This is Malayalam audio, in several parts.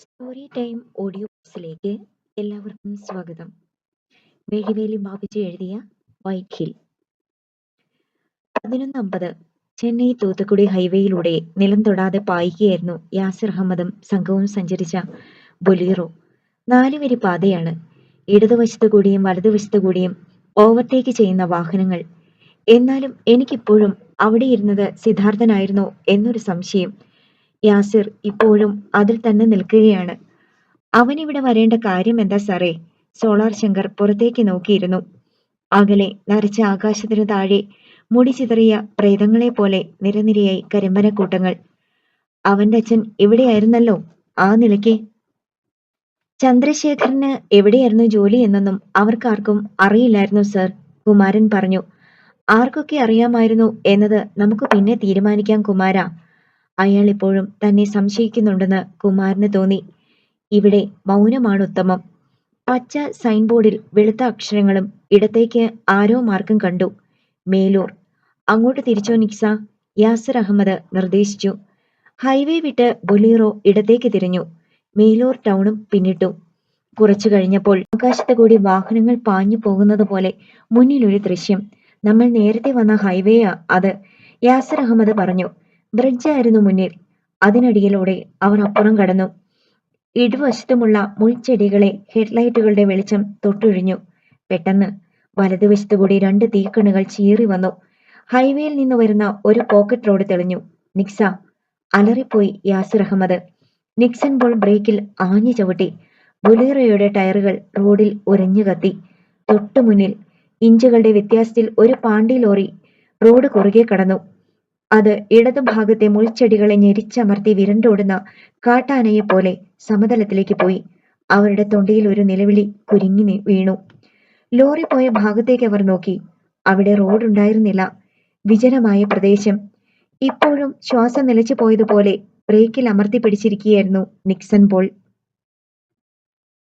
സ്റ്റോറി ടൈം ഓഡിയോ ബുക്സിലേക്ക് എല്ലാവർക്കും സ്വാഗതം. വേഴിവേലി ബാബുജി എഴുതിയ വൈറ്റ് ഹിൽ പതിനൊന്ന് അമ്പത് ചെന്നൈ തൂത്തുക്കുടി ഹൈവേയിലൂടെ നിലം തൊടാതെ പായിക്കുകയായിരുന്നു യാസിർ അഹമ്മദും സംഘവും സഞ്ചരിച്ച ബൊലീറോ. നാലുവരി പാതയാണ് ഇടതുവശത്തു കൂടിയും വലതുവശത്തു കൂടിയും ഓവർടേക്ക് ചെയ്യുന്ന വാഹനങ്ങൾ. എന്നാലും എനിക്കിപ്പോഴും അവിടെ ഇരുന്നത് സിദ്ധാർത്ഥനായിരുന്നോ എന്നൊരു സംശയം യാസിർ ഇപ്പോഴും അതിൽ തന്നെ നിൽക്കുകയാണ്. അവനിവിടെ വരേണ്ട കാര്യം എന്താ സാറേ? സോളാർ ശങ്കർ പുറത്തേക്ക് നോക്കിയിരുന്നു. അകലെ നരച്ച ആകാശത്തിനു താഴെ മുടി ചിതറിയ പ്രേതങ്ങളെ പോലെ നിരനിരയായി കരിമ്പനക്കൂട്ടങ്ങൾ. അവന്റെ അച്ഛൻ എവിടെയായിരുന്നല്ലോ? ആ നിലയ്ക്ക്. ചന്ദ്രശേഖരന് എവിടെയായിരുന്നു ജോലി എന്നൊന്നും അവർക്കാർക്കും അറിയില്ലായിരുന്നു സർ കുമാരൻ പറഞ്ഞു. ആർക്കൊക്കെ അറിയാമായിരുന്നു എന്നത് നമുക്ക് പിന്നെ തീരുമാനിക്കാം കുമാര. അയാൾ ഇപ്പോഴും തന്നെ സംശയിക്കുന്നുണ്ടെന്ന് കുമാരന് തോന്നി. ഇവിടെ മൗനമാണ് ഉത്തമം. പച്ച സൈൻ ബോർഡിൽ വെളുത്ത അക്ഷരങ്ങളും ഇടത്തേക്ക് ആരോ മാർക്കും കണ്ടു. മേലൂർ. അങ്ങോട്ട് തിരിച്ചോ നിക്സ. യാസർ അഹമ്മദ് നിർദ്ദേശിച്ചു. ഹൈവേ വിട്ട് ബൊലീറോ ഇടത്തേക്ക് തിരിഞ്ഞു. മേലൂർ ടൗണും പിന്നിട്ടു. കുറച്ചു കഴിഞ്ഞപ്പോൾ ആകാശത്ത് കൂടി വാഹനങ്ങൾ പാഞ്ഞു പോകുന്നത് പോലെ മുന്നിലൊരു ദൃശ്യം. നമ്മൾ നേരത്തെ വന്ന ഹൈവേയാ അത് യാസർ അഹമ്മദ് പറഞ്ഞു. ബ്രിഡ്ജായിരുന്നു മുന്നിൽ. അതിനടിയിലൂടെ അവർ അപ്പുറം കടന്നു. ഇടുവശത്തുമുള്ള മുൾച്ചെടികളെ ഹെഡ്ലൈറ്റുകളുടെ വെളിച്ചം തൊട്ടുഴിഞ്ഞു. പെട്ടെന്ന് വലതുവശത്തു കൂടി രണ്ട് തീക്കണ്ണുകൾ ചീറി വന്നു. ഹൈവേയിൽ നിന്ന് വരുന്ന ഒരു പോക്കറ്റ് റോഡ് തെളിഞ്ഞു. നിക്സ അലറിപ്പോയി യാസിർ അഹമ്മദ്. നിക്സൻ ബോൾ ബ്രേക്കിൽ ആഞ്ഞു ചവിട്ടി. ബുലേറോയുടെ ടയറുകൾ റോഡിൽ ഉരഞ്ഞു കത്തി. തൊട്ടു മുന്നിൽ ഇഞ്ചുകളുടെ വ്യത്യാസത്തിൽ ഒരു പാണ്ടി ലോറി റോഡ് കുറുകെ കടന്നു. അത് ഇടതുഭാഗത്തെ മുൾച്ചെടികളെ ഞെരിച്ചമർത്തി വിരണ്ടോടുന്ന കാട്ടാനയെ പോലെ സമതലത്തിലേക്ക് പോയി. അവരുടെ തൊണ്ടയിൽ ഒരു നിലവിളി കുരുങ്ങി വീണു. ലോറി പോയ ഭാഗത്തേക്ക് അവർ നോക്കി. അവിടെ റോഡ് ഉണ്ടായിരുന്നില്ല വിജനമായ പ്രദേശം. ഇപ്പോഴും ശ്വാസം നിലച്ചു പോയതുപോലെ ബ്രേക്കിൽ അമർത്തി പിടിച്ചിരിക്കുകയായിരുന്നു നിക്സൺ പോൾ.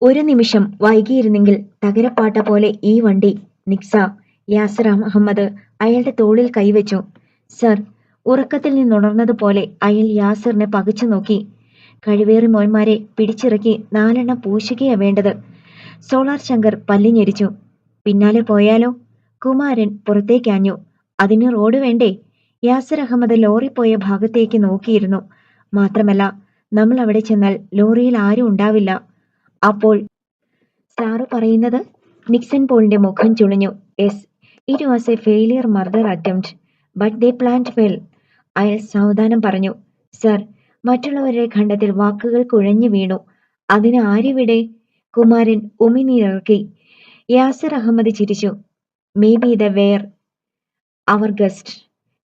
ഒരു നിമിഷം വൈകിയിരുന്നെങ്കിൽ തകരപ്പാട്ട പോലെ ഈ വണ്ടി നിക്സ യാസർ അഹമ്മദ് അയാളുടെ തോളിൽ കൈവച്ചു. സർ ഉറക്കത്തിൽ നിന്നുണർന്നതുപോലെ അയാൾ യാസിറിനെ പകച്ചു നോക്കി. കഴിവേറി മോന്മാരെ പിടിച്ചിറക്കി നാലെണ്ണം പൂശുകയാ വേണ്ടത്. സോളാർ ശങ്കർ പല്ലിഞ്ഞെരിച്ചു. പിന്നാലെ പോയാലോ? കുമാരൻ പുറത്തേക്കാഞ്ഞു. അതിന് റോഡ് വേണ്ടേ? യാസർ അഹമ്മദ് ലോറി പോയ ഭാഗത്തേക്ക് നോക്കിയിരുന്നു. മാത്രമല്ല നമ്മൾ അവിടെ ചെന്നാൽ ലോറിയിൽ ആരും ഉണ്ടാവില്ല. അപ്പോൾ സാറ് പറയുന്നത്? നിക്സൺ പോളിന്റെ മുഖം ചുളിഞ്ഞു. Yes it was a failure murder attempt but they planned well അയാൾ സാവധാനം പറഞ്ഞു സർ മറ്റുള്ളവരുടെ ഖണ്ഡത്തിൽ വാക്കുകൾ കുഴഞ്ഞു വീണു. അതിന് ആരിവിടെ? കുമാരൻ ഉമിനീരിറക്കി. യാസർ അഹമ്മദ് ചിരിച്ചു. Maybe they were our guest.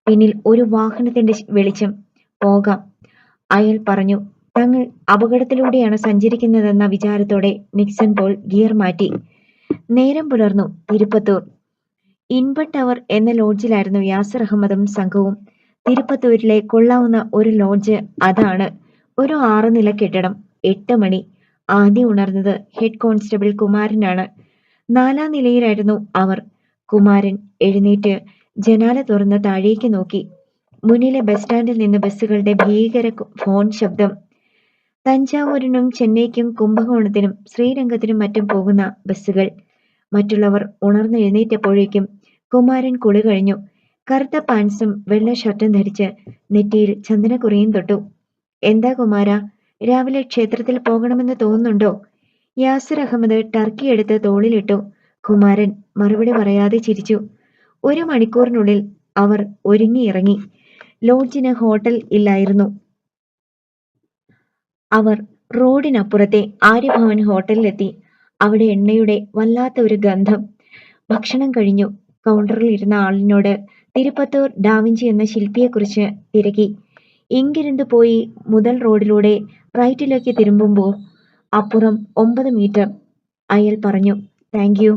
പിന്നിൽ ഒരു വാഹനത്തിന്റെ വെളിച്ചം. പോകാം. അയാൾ പറഞ്ഞു തങ്ങൾ അപകടത്തിലൂടെയാണ് സഞ്ചരിക്കുന്നതെന്ന വിചാരത്തോടെ നിക്സൺ പോൾ ഗിയർ മാറ്റി. നേരം പുലർന്നു തിരുപ്പത്തൂർ. ഇൻപ ടവർ എന്ന ലോഡ്ജിലായിരുന്നു യാസർ അഹമ്മദും സംഘവും. തിരുപ്പത്തൂരിലെ കൊള്ളാവുന്ന ഒരു ലോഡ്ജ് അതാണ്. ഒരു ആറ് നില കെട്ടിടം എട്ട് മണി. ആദ്യം ഉണർന്നത് ഹെഡ് കോൺസ്റ്റബിൾ കുമാരനാണ്. നാലാം നിലയിലായിരുന്നു അവർ. കുമാരൻ എഴുന്നേറ്റ് ജനാല തുറന്ന് താഴേക്ക് നോക്കി. മുന്നിലെ ബസ് സ്റ്റാൻഡിൽ നിന്ന് ബസ്സുകളുടെ ഭീകര ഫോൺ ശബ്ദം. തഞ്ചാവൂരിനും ചെന്നൈക്കും കുംഭകോണത്തിനും ശ്രീരംഗത്തിനും മറ്റും പോകുന്ന ബസ്സുകൾ. മറ്റുള്ളവർ ഉണർന്നെഴുന്നേറ്റപ്പോഴേക്കും കുമാരൻ കുളി കഴിഞ്ഞു. കറുത്ത പാൻസും വെള്ള ഷർട്ടും ധരിച്ച് നെറ്റിയിൽ ചന്ദനക്കുറിയും തൊട്ടു. എന്താ കുമാര രാവിലെ ക്ഷേത്രത്തിൽ പോകണമെന്ന് തോന്നുന്നുണ്ടോ? യാസിർ അഹമ്മദ് ടർക്കി എടുത്ത് തോളിലിട്ടു. കുമാരൻ മറുപടി പറയാതെ ചിരിച്ചു. ഒരു മണിക്കൂറിനുള്ളിൽ അവർ ഒരുങ്ങിയിറങ്ങി. ലോഡ്ജിന് ഹോട്ടൽ ഇല്ലായിരുന്നു. അവർ റോഡിനപ്പുറത്തെ ആര്യഭവൻ ഹോട്ടലിലെത്തി. അവിടെ എണ്ണയുടെ വല്ലാത്ത ഒരു ഗന്ധം. ഭക്ഷണം കഴിഞ്ഞു. കൗണ്ടറിൽ ഇരുന്ന ആളിനോട് തിരുപ്പത്തൂർ ഡാവിഞ്ചി എന്ന ശില്പിയെക്കുറിച്ച് തിരക്കി. ഇങ്കിരുന്ന് പോയി മുതൽ റോഡിലൂടെ റൈറ്റിലേക്ക് തിരുമ്പുമ്പോൾ അപ്പുറം ഒമ്പത് മീറ്റർ. അയാൾ പറഞ്ഞു താങ്ക് യു.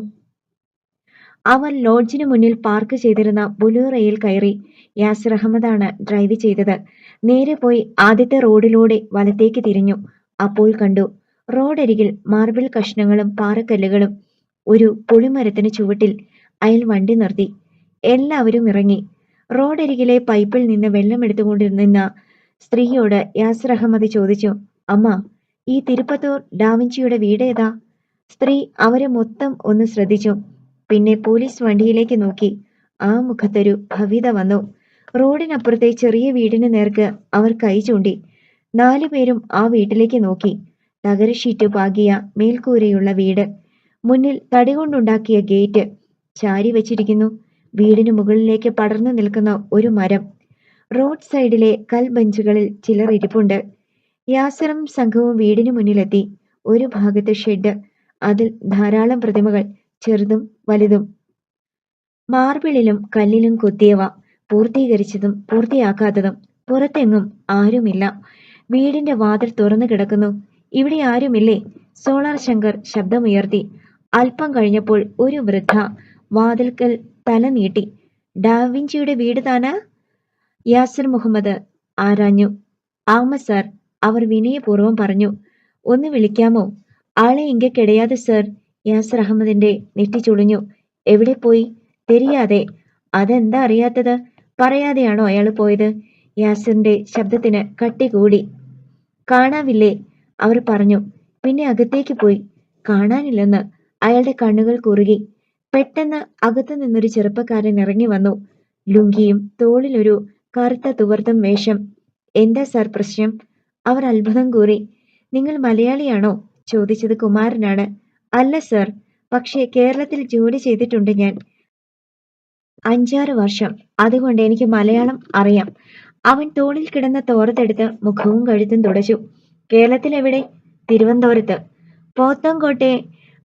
അവർ ലോഡ്ജിന് മുന്നിൽ പാർക്ക് ചെയ്തിരുന്ന ബുലൂറയിൽ കയറി യാസിർ അഹമ്മദാണ് ഡ്രൈവ് ചെയ്തത്. നേരെ പോയി ആദ്യത്തെ റോഡിലൂടെ വലത്തേക്ക് തിരിഞ്ഞു. അപ്പോൾ കണ്ടു റോഡരികിൽ മാർബിൾ കഷ്ണങ്ങളും പാറക്കല്ലുകളും ഒരു പുളിമരത്തിന് ചുവട്ടിൽ അയൽ വണ്ടി നിർത്തി. എല്ലാവരും ഇറങ്ങി. റോഡരികിലെ പൈപ്പിൽ നിന്ന് വെള്ളം എടുത്തുകൊണ്ടിരുന്ന സ്ത്രീയോട് യാസർ അഹമ്മദ് ചോദിച്ചു അമ്മ ഈ തിരുപ്പത്തൂർ ഡാവിഞ്ചിയുടെ വീട് ഏതാ? സ്ത്രീ അവരെ മൊത്തം ഒന്ന് ശ്രദ്ധിച്ചു. പിന്നെ പോലീസ് വണ്ടിയിലേക്ക് നോക്കി. ആ മുഖത്തൊരു ഭവിത വന്നു. റോഡിനപ്പുറത്തെ ചെറിയ വീടിന് നേർക്ക് അവർ കൈ ചൂണ്ടി. നാലുപേരും ആ വീട്ടിലേക്ക് നോക്കി. തകര ഷീറ്റ് പാകിയ മേൽക്കൂരയുള്ള വീട്. മുന്നിൽ തടി കൊണ്ടുണ്ടാക്കിയ ഗേറ്റ് ചാരി വച്ചിരിക്കുന്നു വീടിന് മുകളിലേക്ക് പടർന്നു നിൽക്കുന്ന ഒരു മരം. റോഡ് സൈഡിലെ കൽബെഞ്ചുകളിൽ ചിലർ ഇരിപ്പുണ്ട്. യാസറും സംഘവും വീടിന് മുന്നിലെത്തി. ഒരു ഭാഗത്ത് ഷെഡ് അതിൽ ധാരാളം പ്രതിമകൾ ചെറുതും വലുതും. മാർബിളിലും കല്ലിലും കൊത്തിയവ പൂർത്തീകരിച്ചതും പൂർത്തിയാക്കാത്തതും പുറത്തെങ്ങും ആരുമില്ല. വീടിന്റെ വാതിൽ തുറന്നു കിടക്കുന്നു. ഇവിടെ ആരുമില്ലേ? സോളാർ ശങ്കർ ശബ്ദമുയർത്തി. അല്പം കഴിഞ്ഞപ്പോൾ ഒരു വൃദ്ധ വാതിൽക്കൽ തല നീട്ടി. ഡാവിഞ്ചിയുടെ വീട് താനാ? യാസിർ മുഹമ്മദ് ആരാഞ്ഞു. ആമ സാർ അവർ വിനയപൂർവം പറഞ്ഞു. ഒന്ന് വിളിക്കാമോ? ആളെ ഇങ്ക കിടയാതെ സർ യാസർ അഹമ്മദിന്റെ നെറ്റി ചുളിഞ്ഞു. എവിടെ പോയി? തെരിയാതെ. അതെന്താ അറിയാത്തത്? പറയാതെയാണോ അയാൾ പോയത്? യാസിറിന്റെ ശബ്ദത്തിന് കട്ടി കൂടി. കാണാവില്ലേ? അവർ പറഞ്ഞു. പിന്നെ അകത്തേക്ക് പോയി. കാണാനില്ലെന്ന് അയാളുടെ കണ്ണുകൾ കുറുകി. പെട്ടെന്ന് അകത്തു നിന്നൊരു ചെറുപ്പക്കാരൻ ഇറങ്ങി വന്നു. ലുങ്കിയും തോളിലൊരു കറുത്ത തുവർത്തം വേഷം. എന്താ സാർ പ്രശ്നം? അവർ അത്ഭുതം കൂറി. നിങ്ങൾ മലയാളിയാണോ? ചോദിച്ചത് കുമാരനാണ്. അല്ല സർ പക്ഷേ കേരളത്തിൽ ജോലി ചെയ്തിട്ടുണ്ട് ഞാൻ. അഞ്ചാറ് വർഷം. അതുകൊണ്ട് എനിക്ക് മലയാളം അറിയാം. അവൻ തോളിൽ കിടന്ന തോറത്തെടുത്ത് മുഖവും കഴുത്തും തുടച്ചു. കേരളത്തിൽ എവിടെ തിരുവനന്തപുരത്ത്. പോത്തങ്കോട്ടെ.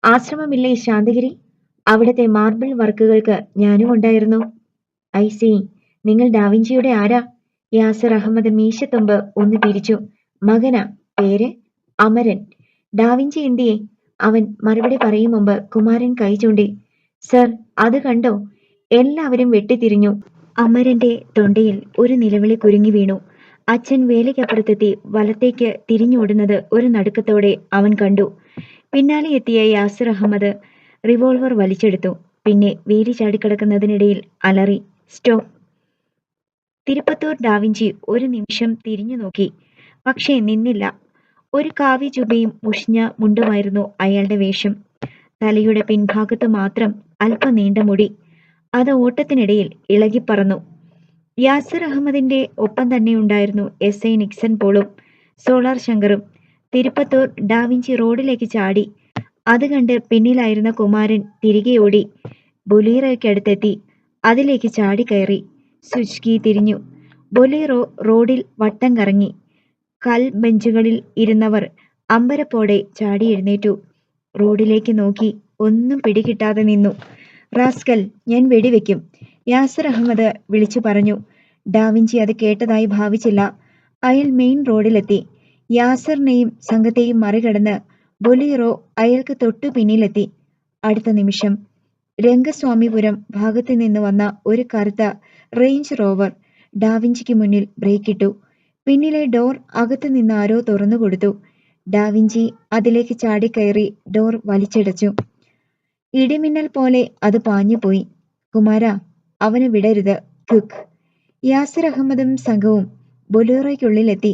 ആശ്രമമില്ലേ ശാന്തഗിരി? അവിടുത്തെ മാർബിൾ വർക്കുകൾക്ക് ഞാനും ഉണ്ടായിരുന്നു. ഐ സി നിങ്ങൾ ഡാവിഞ്ചിയുടെ ആരാ? യാസർ അഹമ്മദ് മീശത്തുമ്പ് ഒന്ന് പിരിച്ചു മകന പേര് അമരൻ. ഡാവിഞ്ചി എന്തിയെ? അവൻ മറുപടി പറയും മുമ്പ് കുമാരൻ കൈ ചൂണ്ടി. സർ അത് കണ്ടോ? എല്ലാവരും വെട്ടിത്തിരിഞ്ഞു. അമരന്റെ തൊണ്ടയിൽ ഒരു നിലവിളി കുരുങ്ങി വീണു. അച്ഛൻ വേലയ്ക്കപ്പുറത്തെത്തി വലത്തേക്ക് തിരിഞ്ഞോടുന്നത് ഒരു നടുക്കത്തോടെ അവൻ കണ്ടു. പിന്നാലെ എത്തിയ യാസിർ അഹമ്മദ് റിവോൾവർ വലിച്ചെടുത്തു. പിന്നെ വേലി ചാടിക്കിടക്കുന്നതിനിടയിൽ അലറി സ്റ്റോപ്പ് തിരുപ്പത്തൂർ ഡാവിഞ്ചി ഒരു നിമിഷം തിരിഞ്ഞു നോക്കി. പക്ഷേ നിന്നില്ല. ഒരു കാവി ചുബയും മുഷിഞ്ഞ മുണ്ടുമായിരുന്നു അയാളുടെ വേഷം. തലയുടെ പിൻഭാഗത്ത് മാത്രം അല്പം നീണ്ട മുടി. അത് ഓട്ടത്തിനിടയിൽ ഇളകിപ്പറന്നു. യാസിർ അഹമ്മദിന്റെ ഒപ്പം തന്നെ ഉണ്ടായിരുന്നു എസ് ഐ നിക്സൺ പോളും സോളാർ ശങ്കറും. തിരുപ്പത്തൂർ ഡാവിഞ്ചി റോഡിലേക്ക് ചാടി അത് കണ്ട് പിന്നിലായിരുന്ന കുമാരൻ തിരികെ ഓടി. ബൊലീറോയ്ക്കടുത്തെത്തി. അതിലേക്ക് ചാടിക്കയറി സ്വിച്ച് കീ തിരിഞ്ഞു. ബൊലീറോ റോഡിൽ വട്ടം കറങ്ങി. കൽ ബെഞ്ചുകളിൽ ഇരുന്നവർ അമ്പരപ്പോടെ ചാടി എഴുന്നേറ്റു. റോഡിലേക്ക് നോക്കി ഒന്നും പിടികിട്ടാതെ നിന്നു. റാസ്കൽ ഞാൻ വെടിവെക്കും യാസർ അഹമ്മദ് വിളിച്ചു പറഞ്ഞു. ഡാവിഞ്ചി അത് കേട്ടതായി ഭാവിച്ചില്ല. അയാൾ മെയിൻ റോഡിലെത്തി. യാസറിനെയും സംഘത്തെയും മറികടന്ന് ബൊലീറോ അയാൾക്ക് തൊട്ടു പിന്നിലെത്തി. അടുത്ത നിമിഷം രംഗസ്വാമിപുരം ഭാഗത്തു നിന്ന് വന്ന ഒരു കറുത്ത റേഞ്ച് റോവർ ഡാവിഞ്ചിക്ക് മുന്നിൽ ബ്രേക്കിട്ടു. പിന്നിലെ ഡോർ അകത്തു നിന്ന് ആരോ തുറന്നു കൊടുത്തു. ഡാവിഞ്ചി അതിലേക്ക് ചാടിക്കയറി ഡോർ വലിച്ചടച്ചു. ഇടിമിന്നൽ പോലെ അത് പാഞ്ഞുപോയി. കുമാര അവനെ വിടരുത്. ക്വിക്ക് യാസർ അഹമ്മദും സംഘവും ബൊലേറോയ്ക്കുള്ളിലെത്തി.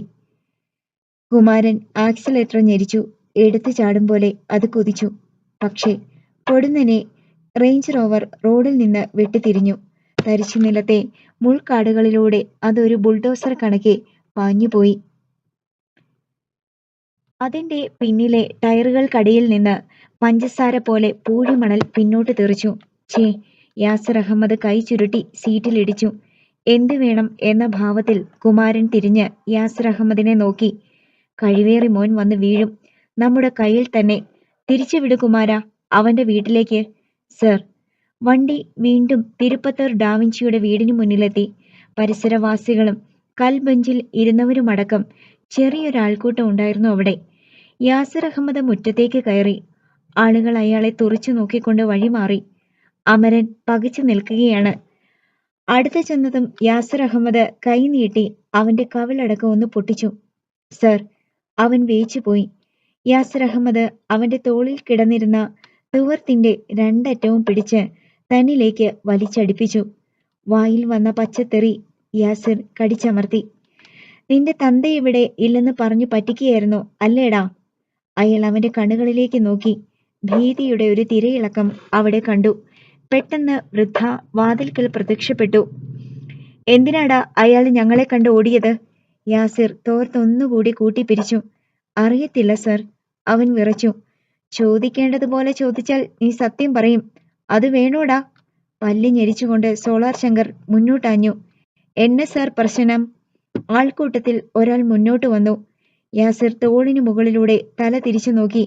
കുമാരൻ ആക്സിലേറ്റർ ഞെരിച്ചു. എടുത്തു ചാടും പോലെ അത് കുതിച്ചു. പക്ഷേ പൊടുന്നനെ റേഞ്ച് റോവർ റോഡിൽ നിന്ന് വെട്ടിത്തിരിഞ്ഞു തരിശു നിലത്തെ മുൾക്കാടുകളിലൂടെ അതൊരു ബുൾഡോസർ കണക്കെ പാഞ്ഞുപോയി അതിന്റെ പിന്നിലെ ടയറുകൾക്കടിയിൽ നിന്ന് പഞ്ചസാര പോലെ പൂഴിമണൽ പിന്നോട്ട് തെറിച്ചു. ഛേ യാസർ അഹമ്മദ് കൈ ചുരുട്ടി സീറ്റിലിടിച്ചു എന്ത് വേണം എന്ന ഭാവത്തിൽ കുമാരൻ തിരിഞ്ഞ് യാസർ അഹമ്മദിനെ നോക്കി. കഴിവേറി മോൻ വന്ന് വീഴും. നമ്മുടെ കയ്യിൽ തന്നെ തിരിച്ചു വിടുകുമാരാ അവന്റെ വീട്ടിലേക്ക്. സർ വണ്ടി വീണ്ടും തിരുപ്പത്തൂർ ഡാവിഞ്ചിയുടെ വീടിന് മുന്നിലെത്തി. പരിസരവാസികളും കൽബെഞ്ചിൽ ഇരുന്നവരുമടക്കം ചെറിയൊരാൾക്കൂട്ടം ഉണ്ടായിരുന്നു അവിടെ. യാസർ അഹമ്മദ് മുറ്റത്തേക്ക് കയറി. ആളുകൾ അയാളെ തുറച്ചു നോക്കിക്കൊണ്ട് വഴിമാറി അമരൻ പകച്ചു നിൽക്കുകയാണ്. അടുത്ത് ചെന്നതും യാസർ അഹമ്മദ് കൈ നീട്ടി അവന്റെ കവിളടക്കം ഒന്ന് പൊട്ടിച്ചു. സർ അവൻ വേച്ചുപോയി. യാസിർ അഹമ്മദ് അവന്റെ തോളിൽ കിടന്നിരുന്ന തുവർത്തിന്റെ രണ്ടറ്റവും പിടിച്ച് തന്നിലേക്ക് വലിച്ചടിപ്പിച്ചു. വായിൽ വന്ന പച്ചത്തെറി യാസിർ കടിച്ചമർത്തി. നിന്റെ തന്ത ഇവിടെ ഇല്ലെന്ന് പറഞ്ഞു പറ്റിക്കുകയായിരുന്നു അല്ലേടാ? അയാൾ അവന്റെ കണ്ണുകളിലേക്ക് നോക്കി. ഭീതിയുടെ ഒരു തിരയിളക്കം അവിടെ കണ്ടു. പെട്ടെന്ന് വൃദ്ധ വാതിൽക്കൽ പ്രത്യക്ഷപ്പെട്ടു. എന്തിനാടാ അയാൾ ഞങ്ങളെ കണ്ട് ഓടിയത്? യാസിർ തോർത്തൊന്നുകൂടി കൂട്ടിപ്പിരിച്ചു. അറിയത്തില്ല സർ. അവൻ വിറച്ചു. ചോദിക്കേണ്ടതുപോലെ ചോദിച്ചാൽ നീ സത്യം പറയും. അത് വേണോടാ? പല്ലി ഞെരിച്ചുകൊണ്ട് സോളാർ ശങ്കർ മുന്നോട്ടാഞ്ഞു. എന്നെ സാർ പ്രശ്നം? ആൾക്കൂട്ടത്തിൽ ഒരാൾ മുന്നോട്ട് വന്നു. യാസിർ തോളിനു മുകളിലൂടെ തല തിരിച്ചു നോക്കി.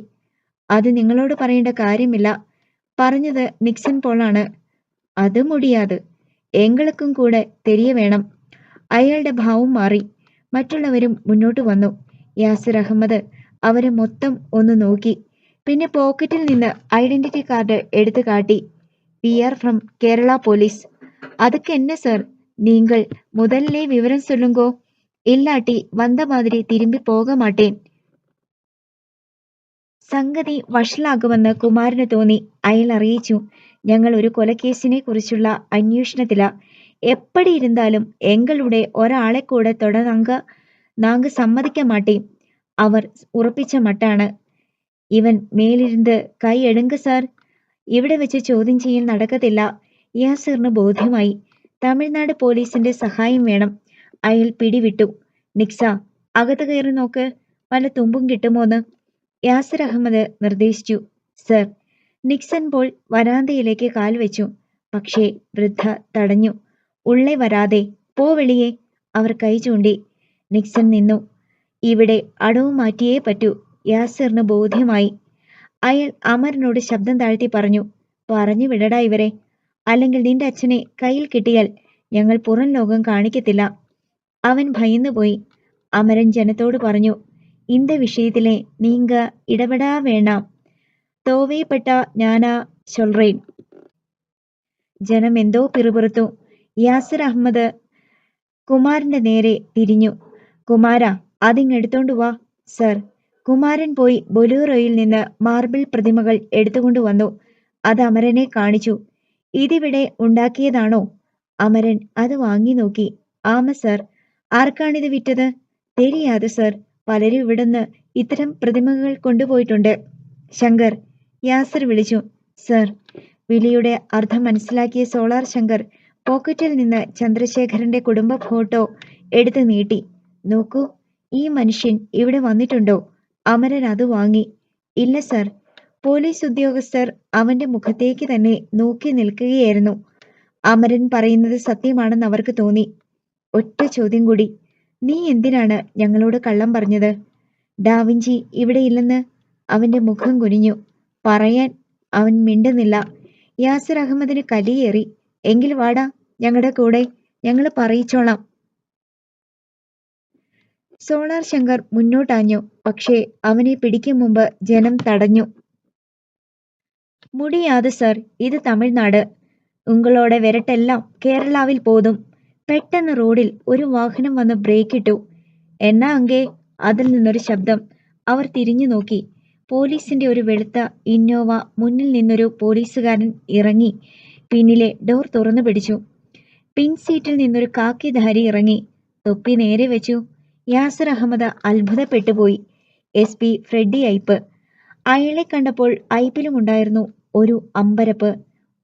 അത് നിങ്ങളോട് പറയേണ്ട കാര്യമില്ല. പറഞ്ഞത് നിക്സൺ പോളാണ്. അത് മുടിയാത്. എങ്ങൾക്കും കൂടെ തെരിയ വേണം. അയാളുടെ ഭാവം മാറി. മറ്റുള്ളവരും മുന്നോട്ട് വന്നു. യാസിർ അഹമ്മദ് അവരെ മൊത്തം ഒന്ന് നോക്കി. പിന്നെ പോക്കറ്റിൽ നിന്ന് ഐഡന്റിറ്റി കാർഡ് എടുത്തു കാട്ടി. We are from Kerala police. അതൊക്കെ എന്നെ സർ. നിങ്ങൾ മുതലിലെ വിവരം ചൊല്ലുങ്കോ? ഇല്ലാട്ടി വന്ന മാതിരി തിരുമ്പി പോക മാട്ടേൻ സംഗതി വഷളാകുമെന്ന് കുമാരന് തോന്നി. അയാൾ അറിയിച്ചു. ഞങ്ങൾ ഒരു കൊലക്കേസിനെ കുറിച്ചുള്ള അന്വേഷണത്തിലാ. എപ്പടി ഇരുന്നാലും എങ്ങളുടെ ഒരാളെ കൂടെ തുടങ്ങ നാങ്ക് സമ്മതിക്ക മാട്ടേൻ അവർ ഉറപ്പിച്ച മട്ടാണ്. ഇവൻ മേലിരുന്ന് കൈ എടുങ്ക സാർ. ഇവിടെ വെച്ച് ചോദ്യം ചെയ്യൽ നടക്കത്തില്ല. യാസിറിന് ബോധ്യമായി. തമിഴ്നാട് പോലീസിന്റെ സഹായം വേണം. അയാൾ പിടിവിട്ടു. നിക്സ അകത്ത് കയറി നോക്ക്. പല തുമ്പും കിട്ടുമോന്ന്? യാസിർ അഹമ്മദ് നിർദ്ദേശിച്ചു. സർ. നിക്സൻ പോൾ വരാന്തയിലേക്ക് കാൽ വെച്ചു. പക്ഷേ വൃദ്ധ തടഞ്ഞു. ഉള്ളേ വരാതെ. പോ വെളിയെ. അവർ കൈ ചൂണ്ടി. നിക്സൺ നിന്നു. ഇവിടെ അടവ് മാറ്റിയേ പറ്റൂ. യാസിറിന് ബോധ്യമായി. അയാൾ അമരനോട് ശബ്ദം താഴ്ത്തി പറഞ്ഞു പറഞ്ഞു വിടടാ ഇവരെ. അല്ലെങ്കിൽ നിന്റെ അച്ഛനെ കയ്യിൽ കിട്ടിയാൽ ഞങ്ങൾ പുറം ലോകം കാണിക്കത്തില്ല. അവൻ ഭയന്നുപോയി അമരൻ ജനത്തോട് പറഞ്ഞു ഇന്ത വിഷയത്തിലെ നീങ്ക ഇടപെടാ വേണം തോവേപ്പെട്ട ഞാനാ ചൊൽറേൻ. ജനം എന്തോ പിറുപിറുത്തു. യാസർ അഹമ്മദ് കുമാറിന്റെ നേരെ തിരിഞ്ഞു. കുമാര അതിങ്ങെടുത്തോണ്ട് വാ സർ. കുമാരൻ പോയി ബൊലൂറോയിൽ നിന്ന് മാർബിൾ പ്രതിമകൾ എടുത്തുകൊണ്ടു വന്നു. അത് അമരനെ കാണിച്ചു. ഇതിവിടെ ഉണ്ടാക്കിയതാണോ? അമരൻ അത് വാങ്ങി നോക്കി. ആമ സർ. ആർക്കാണിത് വിറ്റത്? തെരിയാതെ സർ. പലരും ഇവിടുന്ന് ഇത്തരം പ്രതിമകൾ കൊണ്ടുപോയിട്ടുണ്ട്. ശങ്കർ യാസർ വിളിച്ചു. സർ വിളിയുടെ അർത്ഥം മനസ്സിലാക്കിയ സോളാർ ശങ്കർ പോക്കറ്റിൽ നിന്ന് ചന്ദ്രശേഖരന്റെ കുടുംബ ഫോട്ടോ എടുത്തു നീട്ടി. നോക്കൂ. ഈ മനുഷ്യൻ ഇവിടെ വന്നിട്ടുണ്ടോ? അമരൻ അത് വാങ്ങി. ഇല്ല സർ. പോലീസ് ഉദ്യോഗസ്ഥർ അവന്റെ മുഖത്തേക്ക് തന്നെ നോക്കി നിൽക്കുകയായിരുന്നു. അമരൻ പറയുന്നത് സത്യമാണെന്ന് അവർക്ക് തോന്നി. ഒറ്റ ചോദ്യം കൂടി. നീ എന്തിനാണ് ഞങ്ങളോട് കള്ളം പറഞ്ഞത്? ഡാവിഞ്ചി ഇവിടെ ഇല്ലെന്ന് അവന്റെ മുഖം കുനിഞ്ഞു. പറയാൻ അവൻ മിണ്ടുന്നില്ല. യാസിർ അഹമ്മദിന് കലിയേറി എങ്കിൽ വാടാ ഞങ്ങളുടെ കൂടെ. ഞങ്ങൾ പറയിച്ചോളാം. സോളാർ ശങ്കർ മുന്നോട്ടാഞ്ഞു. പക്ഷേ അവനെ പിടിക്കും മുമ്പ് ജനം തടഞ്ഞു. മുടിയാതെ സർ. ഇത് തമിഴ്നാട്. ഉങ്ങളോടെ വരട്ടെല്ലാം കേരളാവിൽ പോതും. പെട്ടെന്ന് റോഡിൽ ഒരു വാഹനം വന്ന് ബ്രേക്ക് ഇട്ടു എന്നാ അങ്കേ? അതിൽ നിന്നൊരു ശബ്ദം. അവർ തിരിഞ്ഞു നോക്കി. പോലീസിന്റെ ഒരു വെളുത്ത ഇന്നോവ മുന്നിൽ നിന്നൊരു പോലീസുകാരൻ ഇറങ്ങി. പിന്നിലെ ഡോർ തുറന്നു പിടിച്ചു. പിൻസീറ്റിൽ നിന്നൊരു കാക്കിധാരി ഇറങ്ങി. തൊപ്പി നേരെ വെച്ചു. യാസിർ അഹമ്മദ് അത്ഭുതപ്പെട്ടുപോയി എസ് പി ഫ്രെഡി ഐപ്പ് അയാളെ കണ്ടപ്പോൾ ഐപ്പിലും ഉണ്ടായിരുന്നു ഒരു അമ്പരപ്പ്.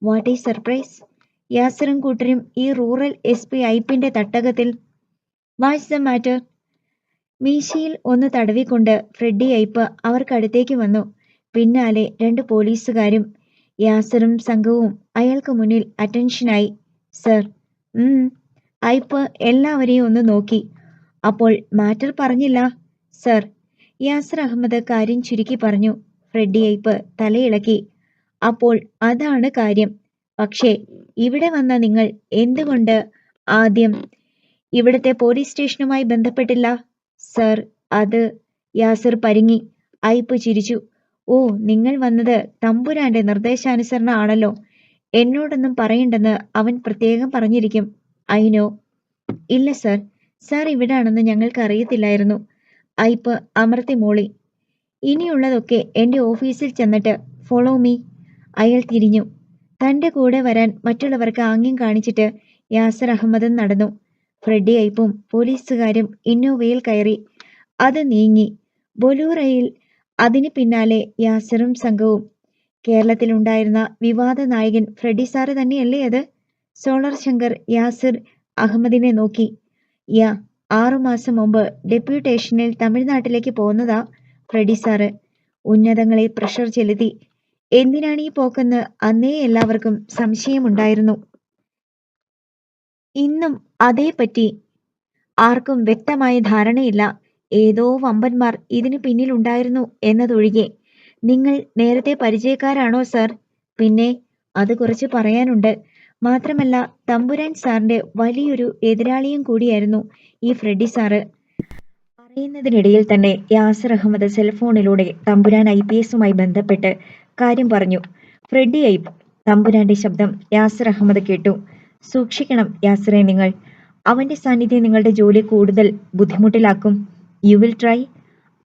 വാട്ട് ഈസ് സർപ്രൈസ് യാസറും കൂട്ടരും ഈ റൂറൽ എസ് പി ഐപ്പിന്റെ തട്ടകത്തിൽ. വാട്ട്സ് ദ മാറ്റർ മീശയിൽ ഒന്ന് തടവിക്കൊണ്ട് ഫ്രെഡി ഐപ്പ് അവർക്കടുത്തേക്ക് വന്നു. പിന്നാലെ രണ്ട് പോലീസുകാരും യാസറും സംഘവും അയാൾക്ക് മുന്നിൽ അറ്റൻഷനായി സർ ഐപ്പ് എല്ലാവരെയും ഒന്ന് നോക്കി. അപ്പോൾ മാറ്റർ പറഞ്ഞില്ല. സർ യാസർ അഹമ്മദ് കാര്യം ചുരുക്കി പറഞ്ഞു. ഫ്രെഡി ഐപ്പ് തലയിളക്കി. അപ്പോൾ അതാണ് കാര്യം. പക്ഷേ ഇവിടെ വന്ന നിങ്ങൾ എന്തുകൊണ്ട് ആദ്യം ഇവിടുത്തെ പോലീസ് സ്റ്റേഷനുമായി ബന്ധപ്പെട്ടില്ല? സർ അത് യാസർ പരിങ്ങി. ഐപ്പ് ചിരിച്ചു. ഓ നിങ്ങൾ വന്നത് തമ്പുരാന്റെ നിർദ്ദേശാനുസരണ ആണല്ലോ എന്നോടൊന്നും പറയണ്ടെന്ന് അവൻ പ്രത്യേകം പറഞ്ഞിരിക്കും. അയിനോ ഇല്ല സർ. സാർ ഇവിടാണെന്ന് ഞങ്ങൾക്ക് അറിയത്തില്ലായിരുന്നു ഐപ്പ് അമർത്തി മോളി. ഇനിയുള്ളതൊക്കെ എന്റെ ഓഫീസിൽ ചെന്നിട്ട് ഫോളോ മീ. അയാൾ തിരിഞ്ഞു. തന്റെ കൂടെ വരാൻ മറ്റുള്ളവർക്ക് ആംഗ്യം കാണിച്ചിട്ട് യാസർ അഹമ്മദൻ നടന്നു. ഫ്രെഡി ഐപ്പും പോലീസുകാരും ഇന്നോവയിൽ കയറി. അത് നീങ്ങി. ബൊലൂറയിൽ അതിന് പിന്നാലെ യാസറും സംഘവും. കേരളത്തിലുണ്ടായിരുന്ന വിവാദ നായകൻ ഫ്രെഡി സാറ് തന്നെയല്ലേ അത്? സോളർ ശങ്കർ യാസിർ അഹമ്മദിനെ നോക്കി. യാ ആറുമാസം മുമ്പ് ഡെപ്യൂട്ടേഷനിൽ തമിഴ്നാട്ടിലേക്ക് പോകുന്നതാ ഫ്രെഡി സാറ്. ഉന്നതങ്ങളെ പ്രഷർ ചെലുത്തി. എന്തിനാണ് ഈ പോക്കെന്ന് അന്നേ എല്ലാവർക്കും സംശയമുണ്ടായിരുന്നു. ഇന്നും അതേപ്പറ്റി ആർക്കും വ്യക്തമായ ധാരണയില്ല. ഏതോ വമ്പന്മാർ ഇതിന് പിന്നിലുണ്ടായിരുന്നു എന്നതൊഴികെ. നിങ്ങൾ നേരത്തെ പരിചയക്കാരാണോ സർ? പിന്നെ അത് കുറച്ച് പറയാനുണ്ട്. മാത്രമല്ല തമ്പുരാൻ സാറിന്റെ വലിയൊരു എതിരാളിയും കൂടിയായിരുന്നു ഈ ഫ്രെഡി സാറ്. പറയുന്നതിനിടയിൽ തന്നെ യാസർ അഹമ്മദ് സെൽഫോണിലൂടെ തമ്പുരാൻ ഐ പി എസുമായി ബന്ധപ്പെട്ട് കാര്യം പറഞ്ഞു. ഫ്രെഡി ഐപ്പ് തമ്പുരാന്റെ ശബ്ദം യാസർ അഹമ്മദ് കേട്ടു. സൂക്ഷിക്കണം യാസറെ നിങ്ങൾ. അവന്റെ സാന്നിധ്യം നിങ്ങളുടെ ജോലി കൂടുതൽ ബുദ്ധിമുട്ടിലാക്കും. യു വിൽ ട്രൈ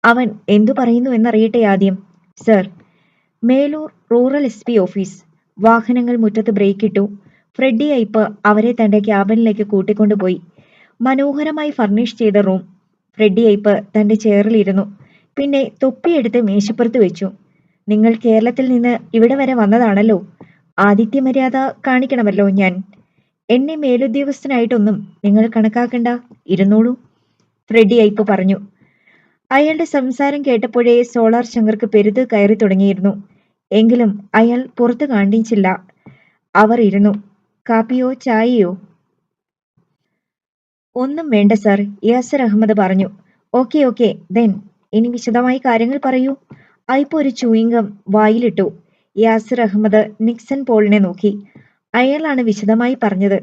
അവൻ എന്തു പറയുന്നു എന്നറിയട്ടെ ആദ്യം. Sir Melur rural S office. വാഹനങ്ങൾ മുറ്റത്ത് ബ്രേക്ക് ഇട്ടു ഫ്രെഡി ഐപ്പ് അവരെ തന്റെ ക്യാബിനിലേക്ക് കൂട്ടിക്കൊണ്ടുപോയി. മനോഹരമായി ഫർണിഷ് ചെയ്ത റൂം ഫ്രെഡി ഐപ്പ് തന്റെ ചെയറിലിരുന്നു. പിന്നെ തൊപ്പിയെടുത്ത് മേശപ്പുറത്ത് വെച്ചു. നിങ്ങൾ കേരളത്തിൽ നിന്ന് ഇവിടെ വരെ വന്നതാണല്ലോ. ആതിഥ്യമര്യാദ കാണിക്കണമല്ലോ ഞാൻ. എന്നെ മേലുദ്യോഗസ്ഥനായിട്ടൊന്നും നിങ്ങൾ കണക്കാക്കണ്ട. ഇരുന്നോളൂ. ഫ്രെഡി ഐപ്പ് പറഞ്ഞു. അയാളുടെ സംസാരം കേട്ടപ്പോഴേ സോളാർ ശങ്കർക്ക് പെരുത് കയറി തുടങ്ങിയിരുന്നു. എങ്കിലും അയാൾ പുറത്തു കാണിച്ചില്ല. അവർ ഇരുന്നു. കാപ്പിയോ ചായയോ? ഒന്നും വേണ്ട സർ യാസർ അഹമ്മദ് പറഞ്ഞു. Okay okay. ദെൻ ഇനി വിശദമായി കാര്യങ്ങൾ പറയൂ. അയ്പ്പ് ഒരു ചൂയിങ്കം വായിലിട്ടു. യാസർ അഹമ്മദ് നിക്സൺ പോളിനെ നോക്കി. അയാളാണ് വിശദമായി പറഞ്ഞത്.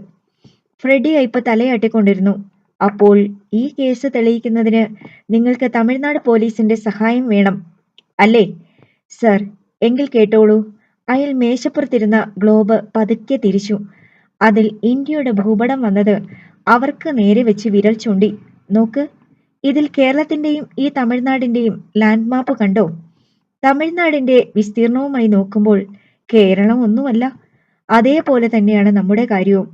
ഫ്രെഡി അയ്പ്പ് തലയാട്ടിക്കൊണ്ടിരുന്നു. അപ്പോൾ ഈ കേസ് തെളിയിക്കുന്നതിന് നിങ്ങൾക്ക് തമിഴ്നാട് പോലീസിന്റെ സഹായം വേണം. അല്ലേ? സർ എങ്കിൽ കേട്ടോളൂ. അയാൾ മേശപ്പുറത്തിരുന്ന ഗ്ലോബ് പതുക്കെ തിരിച്ചു. അതിൽ ഇന്ത്യയുടെ ഭൂപടം വന്നത് അവർക്ക് നേരെ വെച്ച് വിരൽ ചൂണ്ടി. നോക്ക് ഇതിൽ കേരളത്തിന്റെയും ഈ തമിഴ്നാടിന്റെയും ലാൻഡ് മാപ്പ് കണ്ടോ? തമിഴ്നാടിന്റെ വിസ്തീർണവുമായി നോക്കുമ്പോൾ കേരളം ഒന്നുമല്ല. അതേപോലെ തന്നെയാണ് നമ്മുടെ കാര്യവും.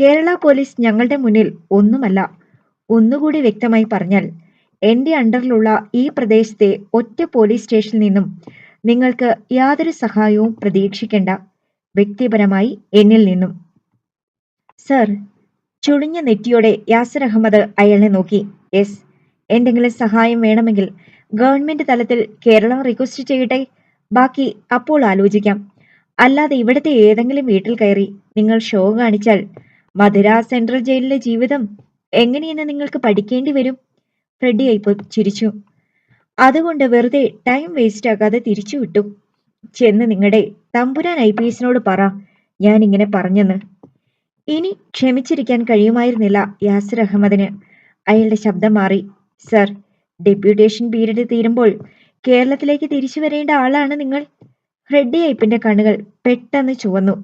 കേരള പോലീസ് ഞങ്ങളുടെ മുന്നിൽ ഒന്നുമല്ല. ഒന്നുകൂടി വ്യക്തമായി പറഞ്ഞാൽ എന്റെ അണ്ടറിലുള്ള ഈ പ്രദേശത്തെ ഒറ്റ പോലീസ് സ്റ്റേഷനിൽ നിന്നും നിങ്ങൾക്ക് യാതൊരു സഹായവും പ്രതീക്ഷിക്കേണ്ട വ്യക്തിപരമായി എന്നിൽ നിന്നും. സർ ചുളിഞ്ഞ നെറ്റിയോടെ യാസർ അഹമ്മദ് അയാളെ നോക്കി. യെസ് എന്തെങ്കിലും സഹായം വേണമെങ്കിൽ ഗവൺമെന്റ് തലത്തിൽ കേരളം റിക്വസ്റ്റ് ചെയ്യട്ടെ? ബാക്കി അപ്പോൾ ആലോചിക്കാം. അല്ലാതെ ഇവിടുത്തെ ഏതെങ്കിലും വീട്ടിൽ കയറി നിങ്ങൾ ഷോ കാണിച്ചാൽ മധുര സെൻട്രൽ ജയിലിലെ ജീവിതം എങ്ങനെയെന്ന് നിങ്ങൾക്ക് പഠിക്കേണ്ടി വരും? ഫ്രെഡി ഇപ്പോൾ ചിരിച്ചു. അതുകൊണ്ട് വെറുതെ ടൈം വേസ്റ്റ് ആക്കാതെ തിരിച്ചു വിട്ടു. ചെന്ന് നിങ്ങളുടെ തമ്പുരാൻ ഐ പി എസിനോട് പറ ഞാൻ ഇങ്ങനെ പറഞ്ഞെന്ന്. ഇനി ക്ഷമിച്ചിരിക്കാൻ കഴിയുമായിരുന്നില്ല യാസിർ അഹമ്മദിന്. അയാളുടെ ശബ്ദം മാറി. സർ ഡെപ്യൂട്ടേഷൻ പീരീഡ് തീരുമ്പോൾ കേരളത്തിലേക്ക് തിരിച്ചു വരേണ്ട ആളാണ് നിങ്ങൾ. റെഡ്ഡി ഐപ്പിന്റെ കണ്ണുകൾ പെട്ടെന്ന് ചുവന്നു.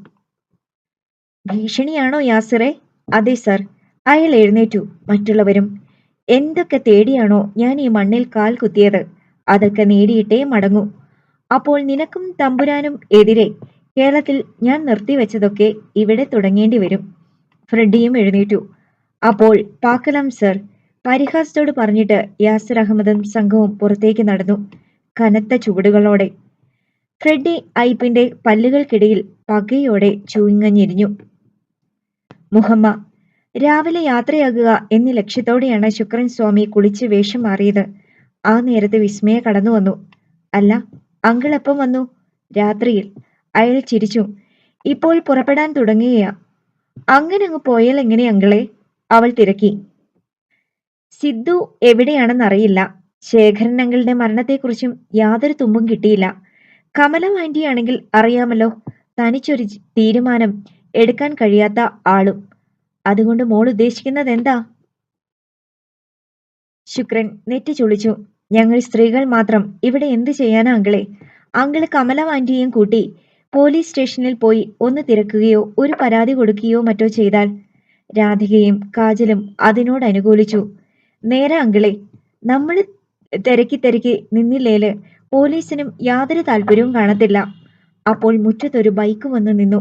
ഭീഷണിയാണോ യാസിറെ? അതെ സർ. അയാൾ എഴുന്നേറ്റു. മറ്റുള്ളവരും എന്തൊക്കെ തേടിയാണോ ഞാൻ ഈ മണ്ണിൽ കാൽ കുത്തിയത്? അതൊക്കെ നേടിയിട്ടേ മടങ്ങൂ. അപ്പോൾ നിനക്കും തമ്പുരാനും എതിരെ കേരളത്തിൽ ഞാൻ നിർത്തിവെച്ചതൊക്കെ ഇവിടെ തുടങ്ങേണ്ടി വരും. ഫ്രെഡിയും എഴുന്നേറ്റു. അപ്പോൾ പാക്കലം സർ പരിഹാസത്തോട് പറഞ്ഞിട്ട് യാസർ അഹമ്മദും സംഘവും പുറത്തേക്ക് നടന്നു കനത്ത ചുവടുകളോടെ. ഫ്രെഡി ഐപ്പിന്റെ പല്ലുകൾക്കിടയിൽ പകയോടെ ചൂങ്ങഞ്ഞിരിഞ്ഞു മുഹമ്മ രാവിലെ യാത്രയാകുക എന്ന ലക്ഷ്യത്തോടെയാണ് ശുക്രൻ സ്വാമി കുളിച്ച് വേഷം മാറിയത്. ആ നേരത്തെ വിസ്മയ കടന്നു വന്നു അല്ല അങ്കിൾ എപ്പം വന്നു? രാത്രിയിൽ. അയാൾ ചിരിച്ചു. ഇപ്പോൾ പുറപ്പെടാൻ തുടങ്ങുകയാ അങ്ങനെ അങ്ങ് പോയാൽ എങ്ങനെ അങ്കളെ? അവൾ തിരക്കി. സിദ്ധു എവിടെയാണെന്നറിയില്ല. ശേഖരൻ അങ്കിളുടെ മരണത്തെക്കുറിച്ചും യാതൊരു തുമ്പും കിട്ടിയില്ല. കമല ആന്റിയാണെങ്കിൽ അറിയാമല്ലോ തനിച്ചൊരു തീരുമാനം എടുക്കാൻ കഴിയാത്ത ആളും. അതുകൊണ്ട് മോൾ ഉദ്ദേശിക്കുന്നത് എന്താ? ശുക്രൻ നെറ്റി ചുളിച്ചു. ഞങ്ങൾ സ്ത്രീകൾ മാത്രം. ഇവിടെ എന്ത് ചെയ്യാനാ അങ്കിളെ? അങ്കിൾ കമല ആന്റിയെയും കൂട്ടി പോലീസ് സ്റ്റേഷനിൽ പോയി ഒന്ന് തിരക്കുകയോ ഒരു പരാതി കൊടുക്കുകയോ മറ്റോ ചെയ്താൽ രാധികയും കാജലും അതിനോട് അനുകൂലിച്ചു. നേരെ അങ്കിളെ നമ്മൾ തിരക്കി തിരക്കി നിന്നില്ലേൽ പോലീസിനും യാതൊരു താല്പര്യവും കാണത്തില്ല. അപ്പോൾ മുറ്റത്തൊരു ബൈക്ക് വന്നു നിന്നു.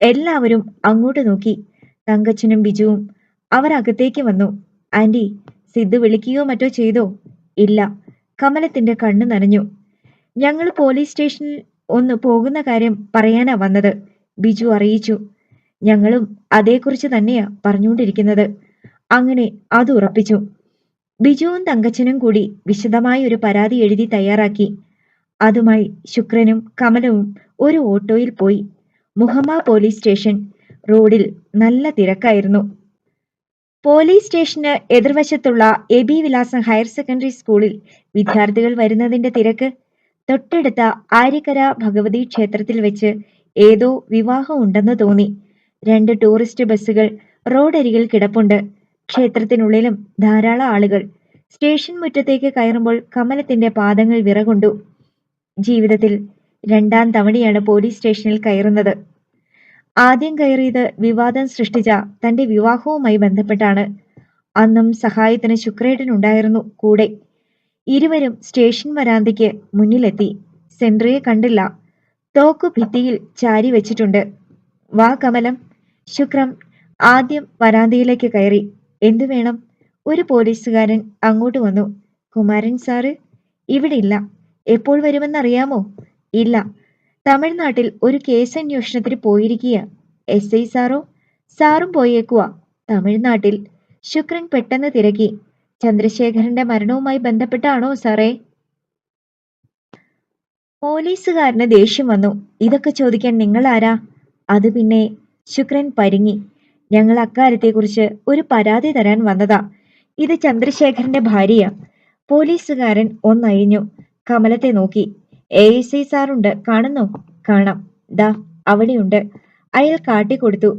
എല്ലാവരും അങ്ങോട്ട് നോക്കി. തങ്കച്ചനും ബിജുവും അവർ അകത്തേക്ക് വന്നു. ആന്റി സിദ്ധു വിളിക്കുകയോ മറ്റോ ചെയ്തോ? ഇല്ല. കമലത്തിന്റെ കണ്ണ് നനഞ്ഞു. ഞങ്ങൾ പോലീസ് സ്റ്റേഷനിൽ ഒന്ന് പോകുന്ന കാര്യം പറയാനാ വന്നത്. ബിജു അറിയിച്ചു. ഞങ്ങളും അതേക്കുറിച്ച് തന്നെയാ പറഞ്ഞുകൊണ്ടിരിക്കുന്നത്. അങ്ങനെ അത് ഉറപ്പിച്ചു. ബിജുവും തങ്കച്ചനും കൂടി വിശദമായ ഒരു പരാതി എഴുതി തയ്യാറാക്കി. അതുമായി ശുക്രനും കമലവും ഒരു ഓട്ടോയിൽ പോയി. മുഹമ്മ പോലീസ് സ്റ്റേഷൻ റോഡിൽ നല്ല തിരക്കായിരുന്നു. പോലീസ് സ്റ്റേഷന് എതിർവശത്തുള്ള എബി വിലാസം ഹയർ സെക്കൻഡറി സ്കൂളിൽ വിദ്യാർത്ഥികൾ വരുന്നതിന്റെ തിരക്ക് തൊട്ടടുത്ത ആര്യക്കര ഭഗവതി ക്ഷേത്രത്തിൽ വെച്ച് ഏതോ വിവാഹം ഉണ്ടെന്ന് തോന്നി. രണ്ട് ടൂറിസ്റ്റ് ബസ്സുകൾ റോഡരികിൽ കിടപ്പുണ്ട്. ക്ഷേത്രത്തിനുള്ളിലും ധാരാളം ആളുകൾ. സ്റ്റേഷൻ മുറ്റത്തേക്ക് കയറുമ്പോൾ കമലത്തിന്റെ പാദങ്ങൾ വിറകൊണ്ടു. ജീവിതത്തിൽ രണ്ടാം തവണയാണ് പോലീസ് സ്റ്റേഷനിൽ കയറുന്നത്. ആദ്യം കയറിയത് വിവാദം സൃഷ്ടിച്ച തന്റെ വിവാഹവുമായി ബന്ധപ്പെട്ടാണ്. അന്നും സഹായത്തിന് ശുക്രേട്ടൻ ഉണ്ടായിരുന്നു കൂടെ. ഇരുവരും സ്റ്റേഷൻ വരാന്തയ്ക്ക് മുന്നിലെത്തി. സെൻട്രിയെ കണ്ടില്ല. തോക്കു ഭിത്തിയിൽ ചാരി വെച്ചിട്ടുണ്ട്. വാ കമലം. ശുക്രം ആദ്യം വരാന്തയിലേക്ക് കയറി. എന്തു വേണം? ഒരു പോലീസുകാരൻ അങ്ങോട്ട് വന്നു. കുമാരൻ സാറ് ഇവിടെ ഇല്ല. എപ്പോൾ വരുമെന്നറിയാമോ? ഇല്ല. തമിഴ്നാട്ടിൽ ഒരു കേസ് അന്വേഷണത്തിന് പോയിരിക്കുക എസ് ഐ സാറോ? സാറും പോയേക്കുവാ. തമിഴ്നാട്ടിൽ. ശുക്രൻ പെട്ടെന്ന് തിരക്കി. ചന്ദ്രശേഖരന്റെ മരണവുമായി ബന്ധപ്പെട്ടാണോ സാറേ? പോലീസുകാരന് ദേഷ്യം വന്നു. ഇതൊക്കെ ചോദിക്കാൻ നിങ്ങൾ ആരാ അത് പിന്നെ ശുക്രൻ പരിങ്ങി. ഞങ്ങൾ അക്കാര്യത്തെക്കുറിച്ച് ഒരു പരാതി തരാൻ വന്നതാ. ഇത് ചന്ദ്രശേഖരന്റെ ഭാര്യ പോലീസുകാരൻ ഒന്നഴിഞ്ഞു. കമലത്തെ നോക്കി. എ എസ് ഐ സാറുണ്ട്. കാണുന്നു? കാണാം. ദാ അവിടെയുണ്ട്. അയാൾ കാട്ടിക്കൊടുത്തു.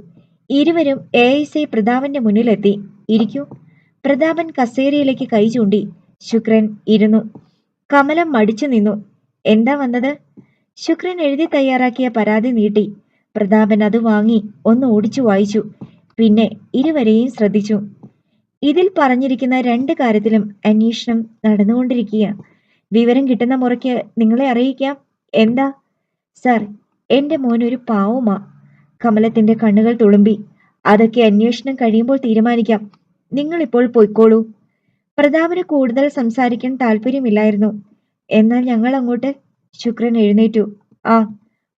ഇരുവരും എ എസ് ഐ പ്രതാപന്റെ മുന്നിലെത്തി. ഇരിക്കൂ. പ്രതാപൻ കസേരയിലേക്ക് കൈ ചൂണ്ടി ശുക്രൻ ഇരുന്നു. കമലം മടിച്ചു നിന്നു. എന്താ വന്നത്? ശുക്രൻ എഴുതി തയ്യാറാക്കിയ പരാതി നീട്ടി. പ്രതാപൻ അത് വാങ്ങി ഒന്ന് ഓടിച്ചു വായിച്ചു. പിന്നെ ഇരുവരെയും ശ്രദ്ധിച്ചു. ഇതിൽ പറഞ്ഞിരിക്കുന്ന രണ്ട് കാര്യത്തിലും അന്വേഷണം നടന്നുകൊണ്ടിരിക്കുക വിവരം കിട്ടുന്ന മുറയ്ക്ക് നിങ്ങളെ അറിയിക്കാം. എന്താ? സാർ എന്റെ മോൻ ഒരു പാവമാ. കമലത്തിന്റെ കണ്ണുകൾ തുളുമ്പി. അതൊക്കെ അന്വേഷണം കഴിയുമ്പോൾ തീരുമാനിക്കാം. നിങ്ങൾ ഇപ്പോൾ പൊയ്ക്കോളൂ. പ്രതാപന് കൂടുതൽ സംസാരിക്കാൻ താല്പര്യമില്ലായിരുന്നു. എന്നാൽ ഞങ്ങൾ അങ്ങോട്ട് ശുക്രൻ എഴുന്നേറ്റു. ആ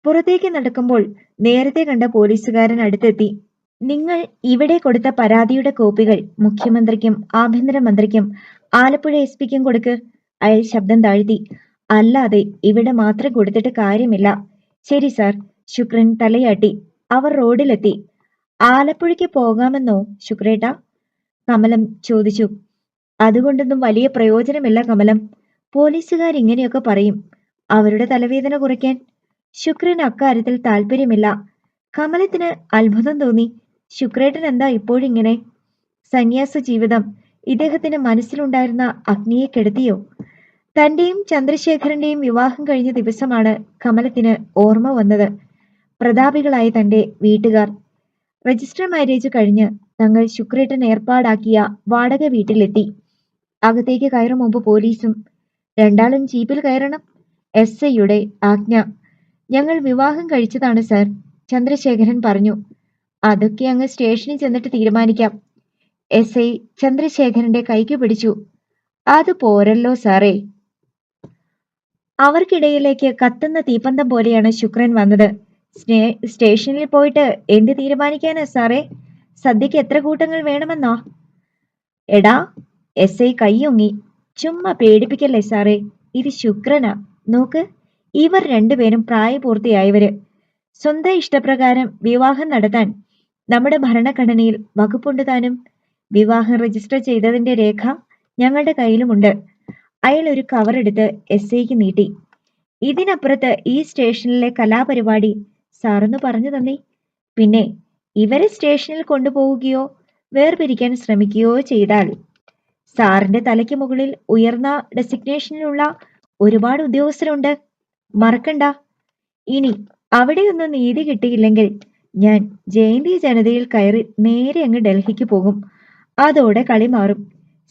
പുറത്തേക്ക് നടക്കുമ്പോൾ നേരത്തെ കണ്ട പോലീസുകാരൻ അടുത്തെത്തി. നിങ്ങൾ ഇവിടെ കൊടുത്ത പരാതിയുടെ കോപ്പികൾ മുഖ്യമന്ത്രിക്കും ആഭ്യന്തരമന്ത്രിക്കും ആലപ്പുഴ എസ് പിക്കും കൊടുക്ക്. അയാൾ ശബ്ദം താഴ്ത്തി. അല്ലാതെ ഇവിടെ മാത്രം കൊടുത്തിട്ട് കാര്യമില്ല. ശരി സാർ ശുക്രൻ തലയാട്ടി. അവർ റോഡിലെത്തി. ആലപ്പുഴയ്ക്ക് പോകാമെന്നോ ശുക്രേട്ട? കമലം ചോദിച്ചു. അതുകൊണ്ടൊന്നും വലിയ പ്രയോജനമില്ല കമലം. പോലീസുകാർ ഇങ്ങനെയൊക്കെ പറയും. അവരുടെ തലവേദന കുറയ്ക്കാൻ ശുക്രൻ അക്കാര്യത്തിൽ താല്പര്യമില്ല കമലത്തിന് അത്ഭുതം തോന്നി. ശുക്രേട്ടൻ എന്താ ഇപ്പോഴിങ്ങനെ? സന്യാസ ജീവിതം. ഇദ്ദേഹത്തിന് മനസ്സിലുണ്ടായിരുന്ന അഗ്നിയെ കെടുത്തിയോ? തന്റെയും ചന്ദ്രശേഖരന്റെയും വിവാഹം കഴിഞ്ഞ ദിവസമാണ് കമലത്തിന് ഓർമ്മ വന്നത്. പ്രതാപികളായ തന്റെ വീട്ടുകാർ. രജിസ്റ്റർ മാരേജ് കഴിഞ്ഞ് തങ്ങൾ ശുക്രേട്ടൻ ഏർപ്പാടാക്കിയ വാടക വീട്ടിലെത്തി. അകത്തേക്ക് കയറും മുമ്പ് പോലീസും രണ്ടാളും ജീപ്പിൽ കയറണം. എസ് ഐയുടെ ആജ്ഞ. ഞങ്ങൾ വിവാഹം കഴിച്ചതാണ് സർ ചന്ദ്രശേഖരൻ പറഞ്ഞു. അതൊക്കെ അങ്ങ് സ്റ്റേഷനിൽ ചെന്നിട്ട് തീരുമാനിക്കാം. എസ് ഐ ചന്ദ്രശേഖരന്റെ കൈക്ക് പിടിച്ചു. അത് പോരല്ലോ സാറേ. അവർക്കിടയിലേക്ക് കത്തുന്ന തീപ്പന്തം പോലെയാണ് ശുക്രൻ വന്നത്. സ്റ്റേഷനിൽ പോയിട്ട് എന്ത് തീരുമാനിക്കാനാ സാറേ? സദ്യക്ക് എത്ര കൂട്ടങ്ങൾ വേണമെന്നോ? എടാ എസ് ഐ കൈയൊങ്ങി ചുമ്മാ പേടിപ്പിക്കല്ലേ സാറേ? ഇത് ശുക്രനാ. നോക്ക് ഇവർ രണ്ടുപേരും പ്രായപൂർത്തിയായവര്. സ്വന്തം ഇഷ്ടപ്രകാരം വിവാഹം നടത്താൻ നമ്മുടെ ഭരണഘടനയിൽ വകുപ്പുണ്ട് താനും. വിവാഹം രജിസ്റ്റർ ചെയ്തതിന്റെ രേഖ ഞങ്ങളുടെ കയ്യിലുമുണ്ട്. അയാൾ ഒരു കവർ എടുത്ത് എസ് ഐക്ക് നീട്ടി. ഇതിനപ്പുറത്ത് ഈ സ്റ്റേഷനിലെ കലാപരിപാടി സാറൊന്ന് പറഞ്ഞു തന്നേ. പിന്നെ ഇവരെ സ്റ്റേഷനിൽ കൊണ്ടുപോവുകയോ വേർപിരിക്കാൻ ശ്രമിക്കുകയോ ചെയ്താൽ സാറിന്റെ തലയ്ക്ക് മുകളിൽ ഉയർന്ന ഡെസിഗ്നേഷനിലുള്ള ഒരുപാട് ഉദ്യോഗസ്ഥരുണ്ട്. മറക്കണ്ട. ഇനി അവിടെയൊന്നും നീതി കിട്ടിയില്ലെങ്കിൽ ഞാൻ ജയന്തി ജനതയിൽ കയറി നേരെ അങ്ങ് ഡൽഹിക്ക് പോകും. അതോടെ കളി മാറും.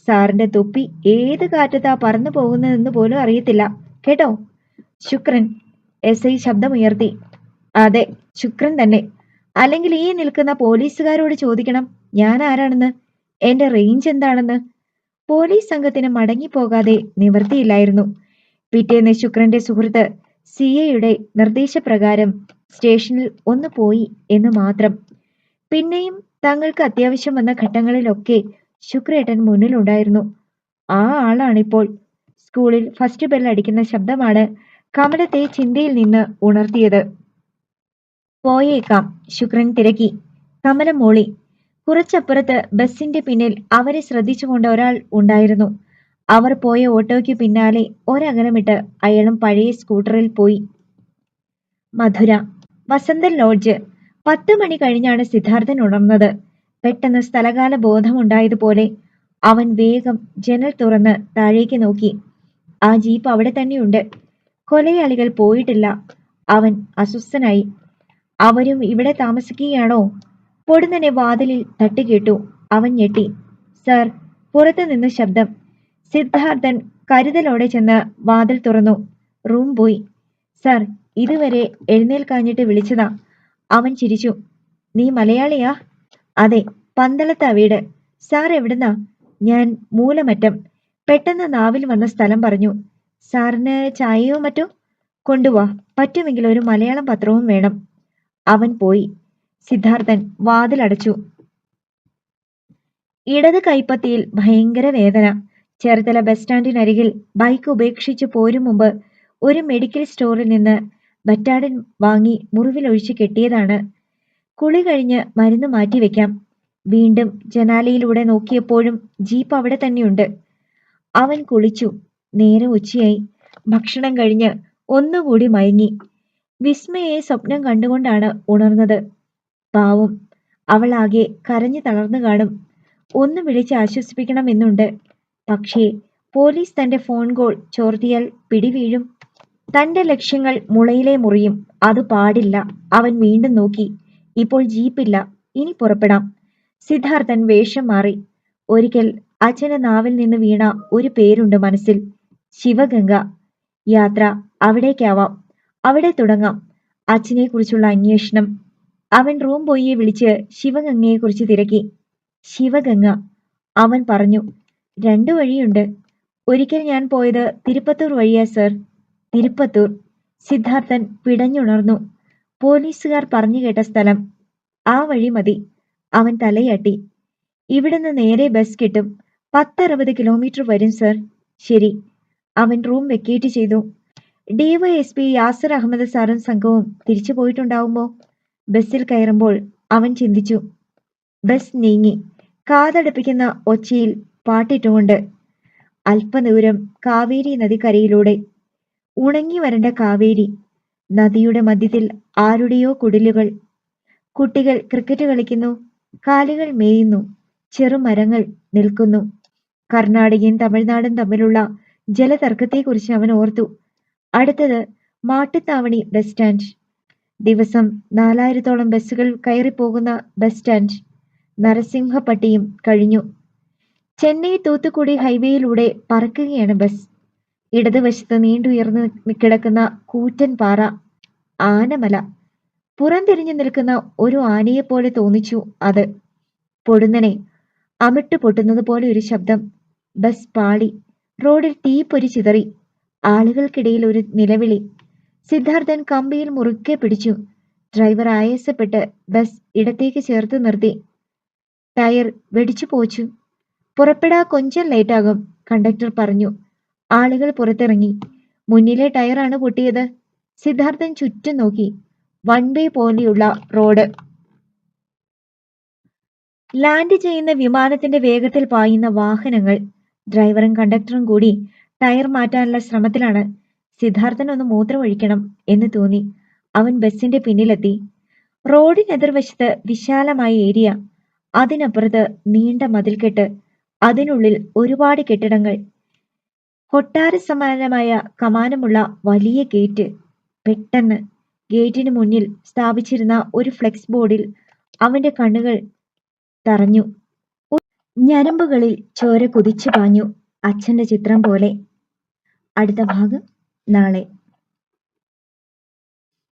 സാറിന്റെ തൊപ്പി ഏത് കാറ്റത്താ പറന്നു പോകുന്നതെന്ന് പോലും അറിയത്തില്ല. കേട്ടോ? ശുക്രൻ എസ് ഐ ശബ്ദമുയർത്തി. അതെ ശുക്രൻ തന്നെ. അല്ലെങ്കിൽ ഈ നിൽക്കുന്ന പോലീസുകാരോട് ചോദിക്കണം ഞാൻ ആരാണെന്ന്? എന്റെ റേഞ്ച് എന്താണെന്ന്? പോലീസ് സംഘത്തിന് മടങ്ങിപ്പോകാതെ നിവൃത്തിയില്ലായിരുന്നു. പിറ്റേന്ന് ശുക്രന്റെ സുഹൃത്ത് സി എയുടെ നിർദ്ദേശപ്രകാരം സ്റ്റേഷനിൽ ഒന്ന് പോയി എന്ന് മാത്രം. പിന്നെയും തങ്ങൾക്ക് അത്യാവശ്യം വന്ന ഘട്ടങ്ങളിലൊക്കെ ശുക്രേട്ടൻ മുന്നിലുണ്ടായിരുന്നു. ആ ആളാണിപ്പോൾ. സ്കൂളിൽ ഫസ്റ്റ് ബെൽ അടിക്കുന്ന ശബ്ദമാണ് കമലത്തെ ചിന്തയിൽ നിന്ന് ഉണർത്തിയത്. പോയേക്കാം. ശുക്രൻ തിരക്കി. കമല മോളി. കുറച്ചപ്പുറത്ത് ബസിന്റെ പിന്നിൽ അവരെ ശ്രദ്ധിച്ചുകൊണ്ട് ഒരാൾ ഉണ്ടായിരുന്നു. അവർ പോയ ഓട്ടോയ്ക്ക് പിന്നാലെ ഒരകലമിട്ട് അയാളും പഴയ സ്കൂട്ടറിൽ പോയി. മധുര. വസന്തൻ ലോഡ്ജ്. പത്ത് മണി കഴിഞ്ഞാണ് സിദ്ധാർത്ഥൻ ഉണർന്നത്. പെട്ടെന്ന് സ്ഥലകാല ബോധമുണ്ടായതുപോലെ അവൻ വേഗം ജനൽ തുറന്ന് താഴേക്ക് നോക്കി. ആ ജീപ്പ് അവിടെ തന്നെയുണ്ട്. കൊലയാളികൾ പോയിട്ടില്ല. അവൻ അസ്വസ്ഥനായി. അവരും ഇവിടെ താമസിക്കുകയാണോ? പൊടുന്നനെ വാതിലിൽ തട്ടുകേട്ടു. അവൻ ഞെട്ടി. സർ പുറത്തു നിന്ന് ശബ്ദം. സിദ്ധാർത്ഥൻ കരുതലോടെ ചെന്ന് വാതിൽ തുറന്നു. റൂം പോയി. സർ ഇതുവരെ എഴുന്നേൽക്കാഞ്ഞിട്ട് വിളിച്ചതാ. അവൻ ചിരിച്ചു. നീ മലയാളിയാ? അതെ പന്തളത്താ വീട്. സാർ എവിടുന്നാ? ഞാൻ മൂലമറ്റം. പെട്ടെന്ന് നാവിൽ വന്ന സ്ഥലം പറഞ്ഞു. സാറിന് ചായയോ മറ്റോ? കൊണ്ടുവാ. പറ്റുമെങ്കിൽ ഒരു മലയാളം പത്രവും വേണം. അവൻ പോയി. സിദ്ധാർത്ഥൻ വാതിലടച്ചു. ഇടത് കൈപ്പത്തിയിൽ ഭയങ്കര വേദന. ചേർത്തല ബസ് സ്റ്റാൻഡിനരികിൽ ബൈക്ക് ഉപേക്ഷിച്ച് പോരും മുമ്പ് ഒരു മെഡിക്കൽ സ്റ്റോറിൽ നിന്ന് ബറ്റാഡിൻ വാങ്ങി മുറിവിലൊഴിച്ച് കെട്ടിയതാണ്. കുളി കഴിഞ്ഞ് മരുന്ന് മാറ്റിവെക്കാം വീണ്ടും ജനാലയിലൂടെ നോക്കിയപ്പോഴും ജീപ്പ് അവിടെ തന്നെയുണ്ട്. അവൻ കുളിച്ചു. നേരെ ഉച്ചയായി. ഭക്ഷണം കഴിഞ്ഞ് ഒന്നുകൂടി മയങ്ങി. വിസ്മയെ സ്വപ്നം കണ്ടുകൊണ്ടാണ് ഉണർന്നത്. പാവം അവൾ ആകെ കരഞ്ഞു തളർന്നു കാണും. ഒന്ന് വിളിച്ച് ആശ്വസിപ്പിക്കണമെന്നുണ്ട്. പക്ഷേ പോലീസ് തന്റെ ഫോൺ കോൾ ചോർത്തിയാൽ പിടിവീഴും. തന്റെ ലക്ഷ്യങ്ങൾ മുളയിലെ മുറിയും. അത് പാടില്ല. അവൻ വീണ്ടും നോക്കി. ഇപ്പോൾ ജീപ്പില്ല. ഇനി പുറപ്പെടാം. സിദ്ധാർത്ഥൻ വേഷം മാറി. ഒരിക്കൽ അച്ഛന്റെ നാവിൽ നിന്ന് വീണ ഒരു പേരുണ്ട് മനസ്സിൽ. ശിവഗംഗ. യാത്ര അവിടേക്കാവാം. അവിടെ തുടങ്ങാം. അച്ഛനെ കുറിച്ചുള്ള അന്വേഷണം. അവൻ റൂം ബോയിയെ വിളിച്ച് ശിവഗംഗയെ കുറിച്ച് തിരക്കി. ശിവഗംഗ അവൻ പറഞ്ഞു രണ്ടു വഴിയുണ്ട്. ഒരിക്കൽ ഞാൻ പോയത് തിരുപ്പത്തൂർ വഴിയാ സർ. തിരുപ്പത്തൂർ. സിദ്ധാർത്ഥൻ പിടഞ്ഞുണർന്നു. പോലീസുകാർ പറഞ്ഞു കേട്ട സ്ഥലം. ആ വഴി മതി. അവൻ തലയാട്ടി. ഇവിടുന്ന് നേരെ ബസ് കിട്ടും. പത്തറുപത് കിലോമീറ്റർ വരും സർ. ശരി. അവൻ റൂം വെക്കേറ്റ് ചെയ്തു. ഡിവൈഎസ്പി യാസർ അഹമ്മദ് സാറും സംഘവും തിരിച്ചു പോയിട്ടുണ്ടാവുമോ? ബസ്സിൽ കയറുമ്പോൾ അവൻ ചിന്തിച്ചു. ബസ് നീങ്ങി. കാതടപ്പിക്കുന്ന ഒച്ചയിൽ പാട്ടിട്ടുകൊണ്ട് അല്പദൂരം കാവേരി നദിക്കരയിലൂടെ. ഉണങ്ങി വരണ്ട കാവേരി. നദിയുടെ മധ്യത്തിൽ ആരുടെയോ കുടിലുകൾ. കുട്ടികൾ ക്രിക്കറ്റ് കളിക്കുന്നു. കാലുകൾ മേയുന്നു. ചെറുമരങ്ങൾ നിൽക്കുന്നു. കർണാടകയും തമിഴ്നാടും തമ്മിലുള്ള ജലതർക്കത്തെക്കുറിച്ച് അവൻ ഓർത്തു. അടുത്തത് മാട്ടുത്താവണി ബസ് സ്റ്റാൻഡ് ദിവസം നാലായിരത്തോളം ബസ്സുകൾ കയറിപ്പോകുന്ന ബസ് സ്റ്റാൻഡ് നരസിംഹപ്പട്ടിയും കഴിഞ്ഞു. ചെന്നൈ തൂത്തുക്കുടി ഹൈവേയിലൂടെ പറക്കുകയാണ് ബസ് ഇടതുവശത്ത് നീണ്ടുയർന്ന് കിടക്കുന്ന കൂറ്റൻ പാറ ആനമല. പുറംതിരിഞ്ഞു നിൽക്കുന്ന ഒരു ആനയെപ്പോലെ തോന്നിച്ചു അത്. പൊടുന്നനെ അമിട്ട് പൊട്ടുന്നത് പോലെ ഒരു ശബ്ദം. ബസ് പാളി. റോഡിൽ തീപ്പൊരി ചിതറി. ആളുകൾക്കിടയിൽ ഒരു നിലവിളി. സിദ്ധാർത്ഥൻ കമ്പിയിൽ മുറുക്കെ പിടിച്ചു. ഡ്രൈവർ ആയാസപ്പെട്ട് ബസ് ഇടത്തേക്ക് ചേർത്ത് നിർത്തി. ടയർ വെടിച്ചു പോച്ചു. പുറപ്പെടാ കൊഞ്ചം ലേറ്റാകും കണ്ടക്ടർ പറഞ്ഞു. ആളുകൾ പുറത്തിറങ്ങി. മുന്നിലെ ടയറാണ് പൊട്ടിയത്. സിദ്ധാർത്ഥൻ ചുറ്റും നോക്കി. വൺ വേ പോലെയുള്ള റോഡ്. ലാൻഡ് ചെയ്യുന്ന വിമാനത്തിന്റെ വേഗത്തിൽ പായുന്ന വാഹനങ്ങൾ. ഡ്രൈവറും കണ്ടക്ടറും കൂടി ടയർ മാറ്റാനുള്ള ശ്രമത്തിലാണ് സിദ്ധാർത്ഥൻ ഒന്ന് മൂത്രമൊഴിക്കണം എന്ന് തോന്നി. അവൻ ബസിന്റെ പിന്നിലെത്തി. റോഡിനെതിർവശത്ത് വിശാലമായ ഏരിയ. അതിനപ്പുറത്ത് നീണ്ട മതിൽക്കെട്ട് അതിനുള്ളിൽ ഒരുപാട് കെട്ടിടങ്ങൾ. കൊട്ടാര സമാനമായ കമാനമുള്ള വലിയ ഗേറ്റ്. പെട്ടെന്ന് ഗേറ്റിന് മുന്നിൽ സ്ഥാപിച്ചിരുന്ന ഒരു ഫ്ലെക്സ് ബോർഡിൽ അവന്റെ കണ്ണുകൾ തറഞ്ഞു. ഞരമ്പുകളിൽ ചോര കുതിച്ചു പാഞ്ഞു. അച്ഛന്റെ ചിത്രം പോലെ അടുത്ത ഭാഗം നാളെ